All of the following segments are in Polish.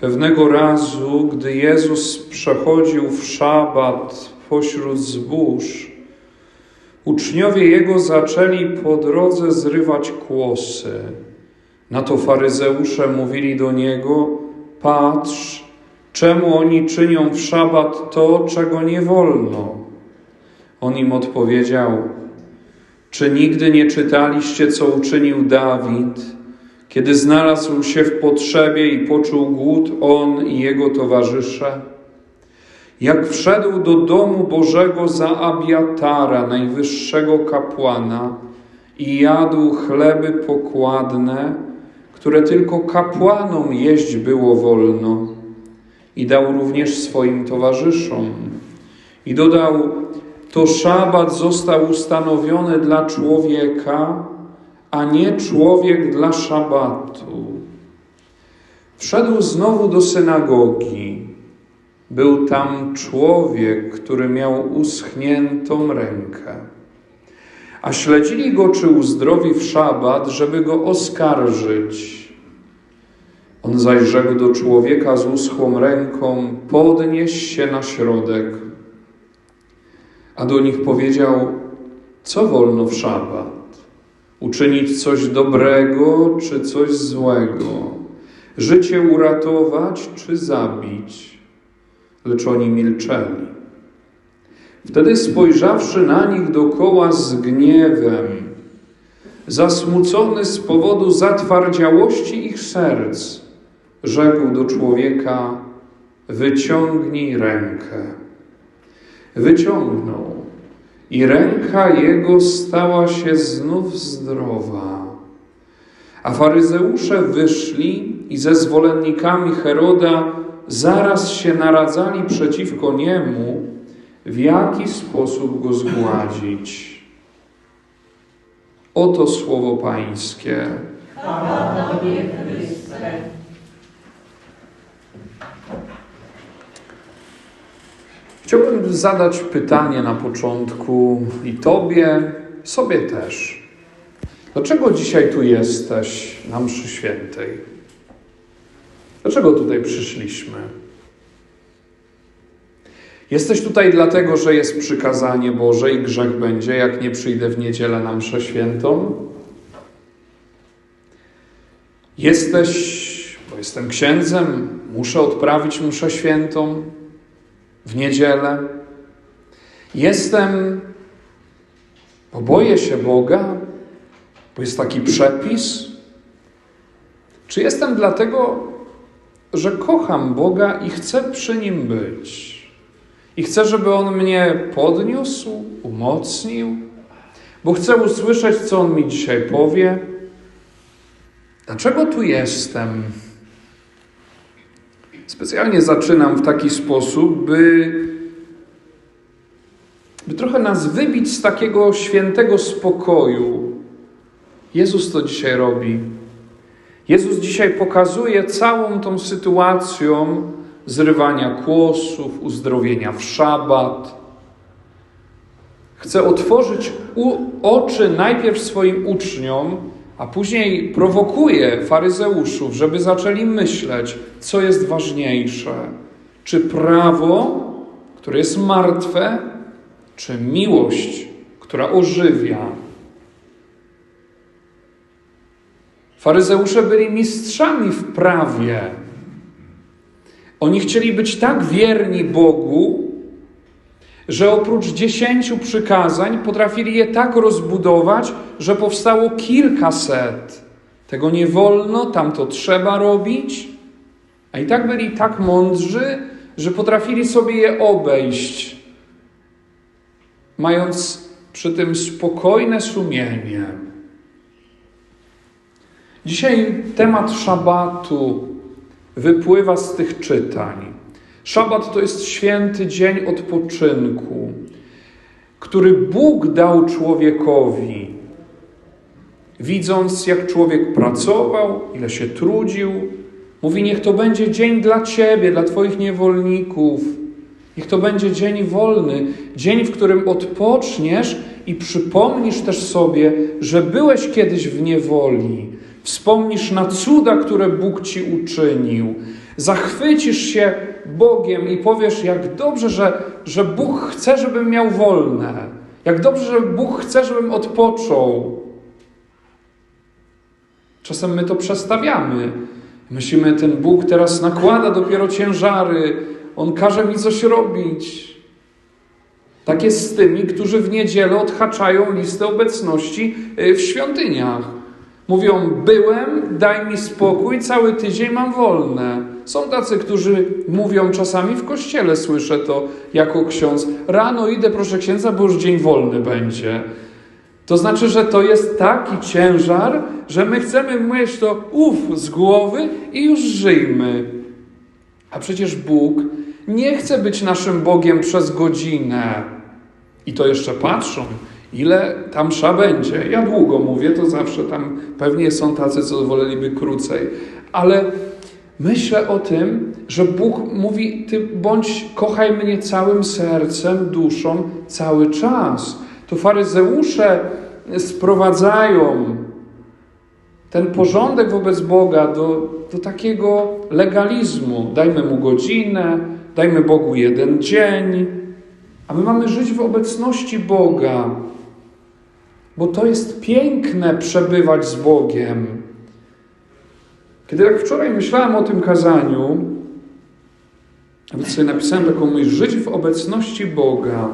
Pewnego razu, gdy Jezus przechodził w szabat pośród zbóż, uczniowie Jego zaczęli po drodze zrywać kłosy. Na to faryzeusze mówili do Niego, patrz, czemu oni czynią w szabat to, czego nie wolno? On im odpowiedział, czy nigdy nie czytaliście, co uczynił Dawid, kiedy znalazł się w potrzebie i poczuł głód on i jego towarzysze? Jak wszedł do domu Bożego za Abiatara, najwyższego kapłana, i jadł chleby pokładne, które tylko kapłanom jeść było wolno, i dał również swoim towarzyszom. I dodał, to szabat został ustanowiony dla człowieka, a nie człowiek dla szabatu. Wszedł znowu do synagogi. Był tam człowiek, który miał uschniętą rękę. A śledzili go, czy uzdrowi w szabat, żeby go oskarżyć. On zaś rzekł do człowieka z uschłą ręką: Podnieś się na środek. A do nich powiedział: Co wolno w szabat? Uczynić coś dobrego czy coś złego? Życie uratować czy zabić? Lecz oni milczeli. Wtedy spojrzawszy na nich dokoła z gniewem, zasmucony z powodu zatwardziałości ich serc, rzekł do człowieka: Wyciągnij rękę. Wyciągnął, i ręka jego stała się znów zdrowa. A faryzeusze wyszli i ze zwolennikami Heroda zaraz się naradzali przeciwko niemu, w jaki sposób go zgładzić. Oto słowo Pańskie. Chwała Tobie, Chryste. Chciałbym zadać pytanie na początku i Tobie, sobie też. Dlaczego dzisiaj tu jesteś na mszy świętej? Dlaczego tutaj przyszliśmy? Jesteś tutaj dlatego, że jest przykazanie Boże i grzech będzie, jak nie przyjdę w niedzielę na mszę świętą? Jesteś, bo jestem księdzem, muszę odprawić mszę świętą w niedzielę. Jestem, bo boję się Boga, bo jest taki przepis. Czy jestem dlatego, że kocham Boga i chcę przy Nim być? I chcę, żeby On mnie podniósł, umocnił, bo chcę usłyszeć, co On mi dzisiaj powie. Dlaczego tu jestem? Specjalnie zaczynam w taki sposób, by, by trochę nas wybić z takiego świętego spokoju. Jezus to dzisiaj robi. Jezus dzisiaj pokazuje całą tą sytuacją zrywania kłosów, uzdrowienia w szabat. Chce otworzyć oczy najpierw swoim uczniom, a później prowokuje faryzeuszów, żeby zaczęli myśleć, co jest ważniejsze: czy prawo, które jest martwe, czy miłość, która ożywia. Faryzeusze byli mistrzami w prawie. Oni chcieli być tak wierni Bogu, że oprócz dziesięciu przykazań potrafili je tak rozbudować, że powstało kilkaset. Tego nie wolno, tam to trzeba robić. A i tak byli tak mądrzy, że potrafili sobie je obejść, mając przy tym spokojne sumienie. Dzisiaj temat szabatu wypływa z tych czytań. Szabat to jest święty dzień odpoczynku, który Bóg dał człowiekowi. Widząc, jak człowiek pracował, ile się trudził, mówi: Niech to będzie dzień dla ciebie, dla twoich niewolników. Niech to będzie dzień wolny, dzień, w którym odpoczniesz i przypomnisz też sobie, że byłeś kiedyś w niewoli. Wspomnisz na cuda, które Bóg ci uczynił, Zachwycisz się Bogiem i powiesz, jak dobrze, że, że Bóg chce, żebym miał wolne. Jak dobrze, że Bóg chce, żebym odpoczął. Czasem my to przestawiamy. Myślimy, ten Bóg teraz nakłada dopiero ciężary, On każe mi coś robić. Tak jest z tymi, którzy w niedzielę odhaczają listę obecności y, w świątyniach. Mówią: Byłem, daj mi spokój, cały tydzień mam wolne. Są tacy, którzy mówią czasami w kościele, słyszę to jako ksiądz: Rano idę, proszę księdza, bo już dzień wolny będzie. To znaczy, że to jest taki ciężar, że my chcemy mieć to uf z głowy i już żyjmy. A przecież Bóg nie chce być naszym Bogiem przez godzinę. I to jeszcze patrzą, ile tam msza będzie. Ja długo mówię, to zawsze tam pewnie są tacy, co woleliby krócej. Ale myślę o tym, że Bóg mówi, ty bądź, kochaj mnie całym sercem, duszą, cały czas. To faryzeusze sprowadzają ten porządek wobec Boga do, do takiego legalizmu. Dajmy mu godzinę, dajmy Bogu jeden dzień, a my mamy żyć w obecności Boga, bo to jest piękne przebywać z Bogiem. Kiedy jak wczoraj myślałem o tym kazaniu, nawet sobie napisałem taką myśl, żyć w obecności Boga.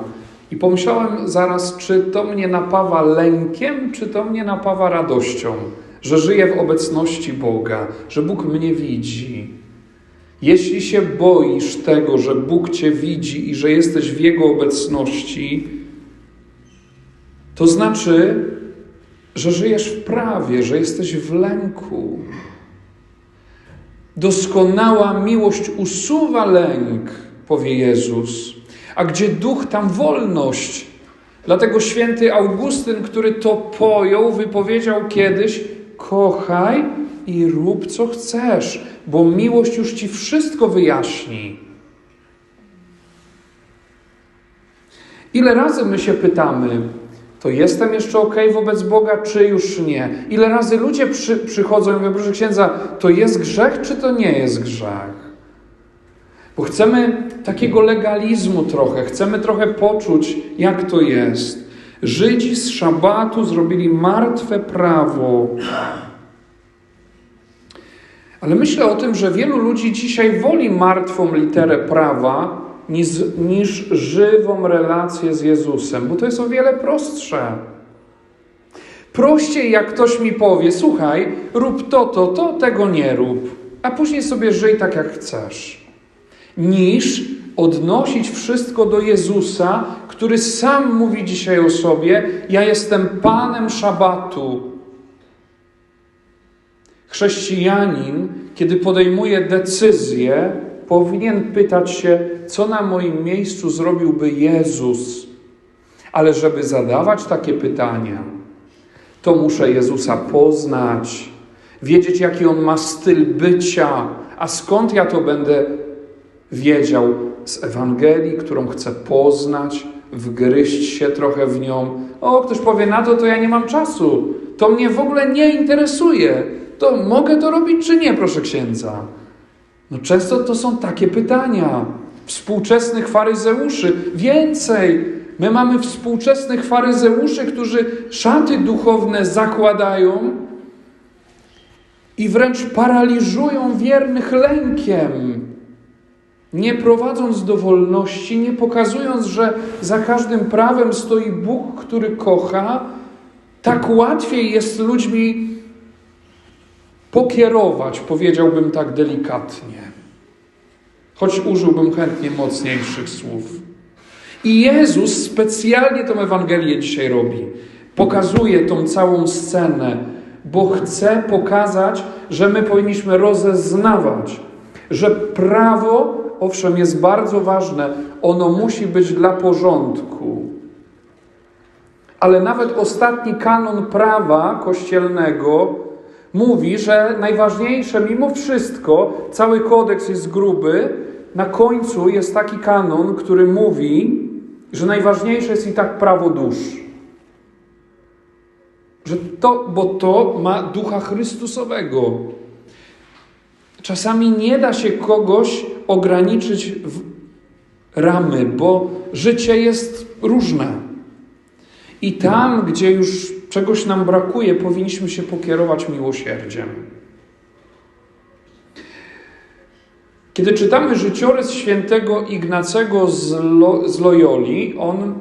I pomyślałem zaraz, czy to mnie napawa lękiem, czy to mnie napawa radością, że żyję w obecności Boga, że Bóg mnie widzi. Jeśli się boisz tego, że Bóg Cię widzi i że jesteś w Jego obecności, to znaczy, że żyjesz w prawie, że jesteś w lęku. Doskonała miłość usuwa lęk, powie Jezus. A gdzie duch, tam wolność. Dlatego święty Augustyn, który to pojął, wypowiedział kiedyś: Kochaj i rób co chcesz, bo miłość już ci wszystko wyjaśni. Ile razy my się pytamy, to jestem jeszcze ok wobec Boga, czy już nie? Ile razy ludzie przy, przychodzą i mówią, proszę księdza, to jest grzech, czy to nie jest grzech? Bo chcemy takiego legalizmu trochę, chcemy trochę poczuć, jak to jest. Żydzi z szabatu zrobili martwe prawo. Ale myślę o tym, że wielu ludzi dzisiaj woli martwą literę prawa niż, niż żywą relację z Jezusem, bo to jest o wiele prostsze. Prościej, jak ktoś mi powie: Słuchaj, rób to, to, to, tego nie rób, a później sobie żyj tak, jak chcesz niż odnosić wszystko do Jezusa, który sam mówi dzisiaj o sobie: Ja jestem Panem Szabatu. Chrześcijanin, kiedy podejmuje decyzję, powinien pytać się, co na moim miejscu zrobiłby Jezus. Ale żeby zadawać takie pytania, to muszę Jezusa poznać, wiedzieć, jaki on ma styl bycia, a skąd ja to będę wiedział z Ewangelii, którą chcę poznać, wgryźć się trochę w nią. O, ktoś powie na to, to ja nie mam czasu. To mnie w ogóle nie interesuje. To mogę to robić czy nie, proszę księdza? No często to są takie pytania. Współczesnych faryzeuszy. Więcej, my mamy współczesnych faryzeuszy, którzy szaty duchowne zakładają i wręcz paraliżują wiernych lękiem. Nie prowadząc do wolności, nie pokazując, że za każdym prawem stoi Bóg, który kocha, tak łatwiej jest ludźmi pokierować, powiedziałbym tak delikatnie. Choć użyłbym chętnie mocniejszych słów. I Jezus specjalnie tą Ewangelię dzisiaj robi. Pokazuje tą całą scenę, bo chce pokazać, że my powinniśmy rozeznawać, że prawo owszem, jest bardzo ważne, ono musi być dla porządku. Ale nawet ostatni kanon prawa kościelnego mówi, że najważniejsze mimo wszystko, cały kodeks jest gruby, na końcu jest taki kanon, który mówi, że najważniejsze jest i tak prawo dusz. Że to, bo to ma ducha Chrystusowego. Czasami nie da się kogoś ograniczyć w ramy, bo życie jest różne. I tam, gdzie już czegoś nam brakuje, powinniśmy się pokierować miłosierdziem. Kiedy czytamy życiorys świętego Ignacego z, Lo, z Loyoli, on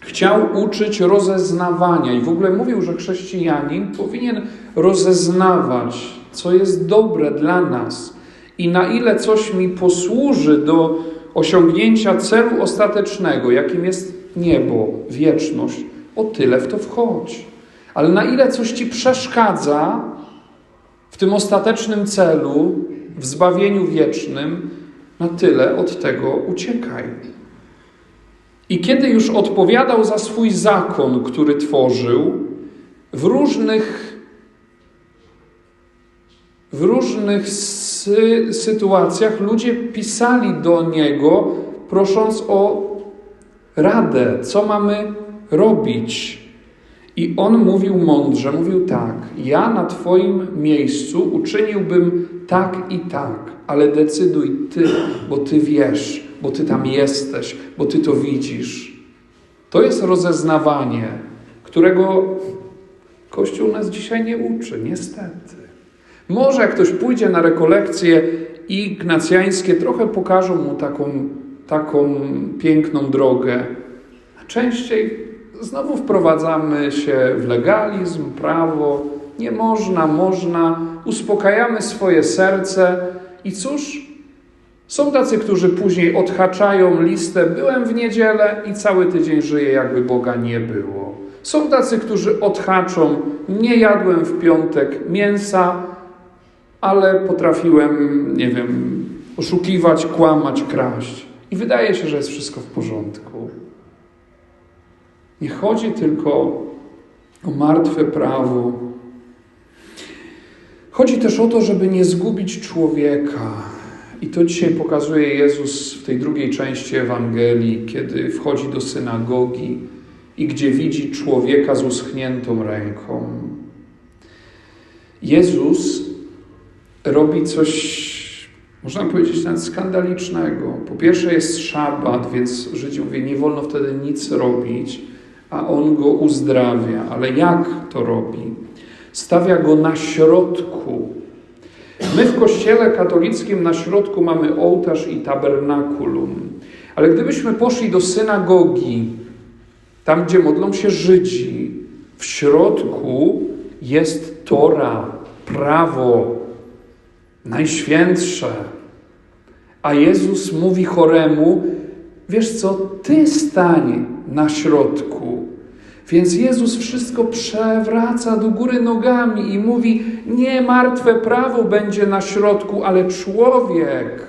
chciał uczyć rozeznawania i w ogóle mówił, że chrześcijanin powinien rozeznawać, co jest dobre dla nas i na ile coś mi posłuży do osiągnięcia celu ostatecznego, jakim jest niebo, wieczność, o tyle w to wchodź. Ale na ile coś ci przeszkadza w tym ostatecznym celu, w zbawieniu wiecznym, na tyle od tego uciekaj. I kiedy już odpowiadał za swój zakon, który tworzył, w różnych, w różnych sy sytuacjach ludzie pisali do niego, prosząc o radę, co mamy robić. I on mówił mądrze, mówił tak: Ja na Twoim miejscu uczyniłbym tak i tak, ale decyduj Ty, bo Ty wiesz, bo Ty tam jesteś, bo Ty to widzisz. To jest rozeznawanie, którego Kościół nas dzisiaj nie uczy, niestety. Może jak ktoś pójdzie na rekolekcje ignacjańskie, trochę pokażą mu taką, taką piękną drogę. A częściej znowu wprowadzamy się w legalizm, prawo. Nie można, można. Uspokajamy swoje serce. I cóż? Są tacy, którzy później odhaczają listę. Byłem w niedzielę i cały tydzień żyję, jakby Boga nie było. Są tacy, którzy odhaczą. Nie jadłem w piątek mięsa, ale potrafiłem, nie wiem, oszukiwać, kłamać, kraść. I wydaje się, że jest wszystko w porządku. Nie chodzi tylko o martwe prawo. Chodzi też o to, żeby nie zgubić człowieka. I to dzisiaj pokazuje Jezus w tej drugiej części Ewangelii, kiedy wchodzi do synagogi i gdzie widzi człowieka z uschniętą ręką. Jezus robi coś, można powiedzieć, nawet skandalicznego. Po pierwsze jest szabat, więc Żydzi mówią, nie wolno wtedy nic robić, a on go uzdrawia. Ale jak to robi? Stawia go na środku. My w kościele katolickim na środku mamy ołtarz i tabernakulum. Ale gdybyśmy poszli do synagogi, tam gdzie modlą się Żydzi, w środku jest Tora, prawo, najświętsze. A Jezus mówi choremu: Wiesz co, ty stań na środku. Więc Jezus wszystko przewraca do góry nogami i mówi: Nie martwe prawo będzie na środku, ale człowiek.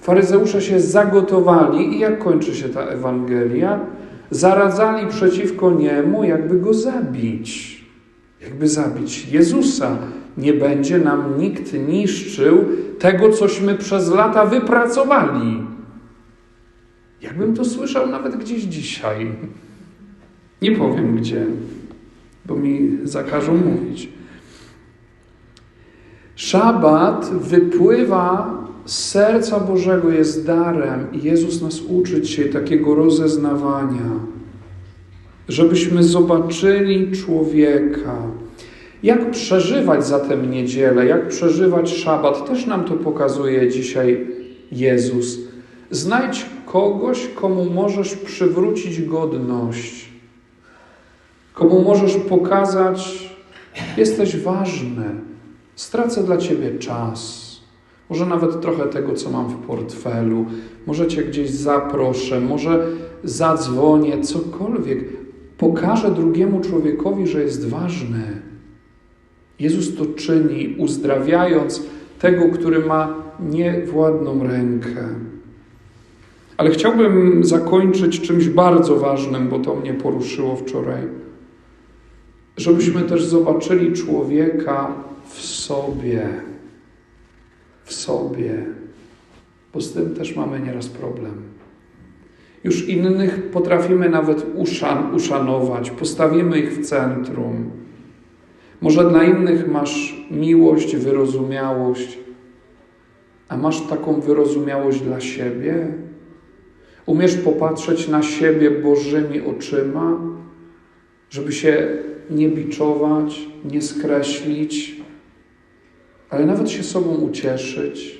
Faryzeusze się zagotowali i jak kończy się ta Ewangelia? Zaradzali przeciwko niemu, jakby go zabić. Jakby zabić Jezusa. Nie będzie nam nikt niszczył tego, cośmy przez lata wypracowali. Jakbym to słyszał nawet gdzieś dzisiaj. Nie powiem gdzie, bo mi zakażą mówić. Szabat wypływa z serca Bożego, jest darem i Jezus nas uczy dzisiaj takiego rozeznawania, żebyśmy zobaczyli człowieka. Jak przeżywać zatem niedzielę, jak przeżywać szabat, też nam to pokazuje dzisiaj Jezus. Znajdź kogoś, komu możesz przywrócić godność, komu możesz pokazać, jesteś ważny, stracę dla ciebie czas. Może nawet trochę tego, co mam w portfelu, może cię gdzieś zaproszę, może zadzwonię, cokolwiek. Pokażę drugiemu człowiekowi, że jest ważny. Jezus to czyni, uzdrawiając tego, który ma niewładną rękę. Ale chciałbym zakończyć czymś bardzo ważnym, bo to mnie poruszyło wczoraj. Żebyśmy też zobaczyli człowieka w sobie. W sobie. Bo z tym też mamy nieraz problem. Już innych potrafimy nawet uszan uszanować, postawimy ich w centrum. Może dla innych masz miłość, wyrozumiałość, a masz taką wyrozumiałość dla siebie? Umiesz popatrzeć na siebie Bożymi oczyma, żeby się nie biczować, nie skreślić, ale nawet się sobą ucieszyć,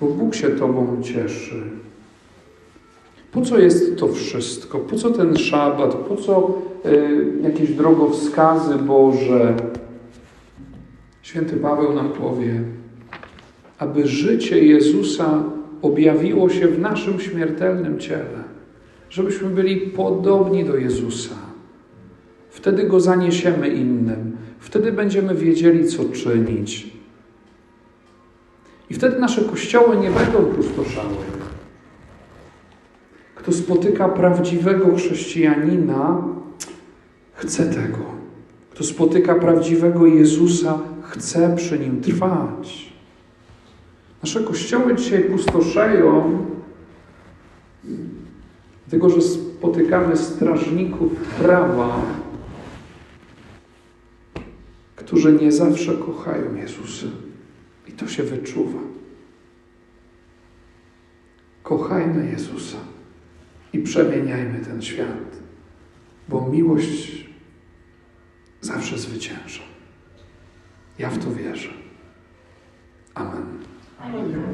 bo Bóg się Tobą cieszy. Po co jest to wszystko? Po co ten szabat? Po co y, jakieś drogowskazy Boże? Święty Paweł nam powie, aby życie Jezusa objawiło się w naszym śmiertelnym ciele, żebyśmy byli podobni do Jezusa. Wtedy go zaniesiemy innym, wtedy będziemy wiedzieli, co czynić. I wtedy nasze kościoły nie będą pustoszały. Kto spotyka prawdziwego chrześcijanina, chce tego. Kto spotyka prawdziwego Jezusa, chce przy nim trwać. Nasze kościoły dzisiaj pustoszeją, dlatego że spotykamy strażników prawa, którzy nie zawsze kochają Jezusa. I to się wyczuwa. Kochajmy Jezusa i przemieniajmy ten świat, bo miłość zawsze zwycięża. Ja w to wierzę. Amen. Amen.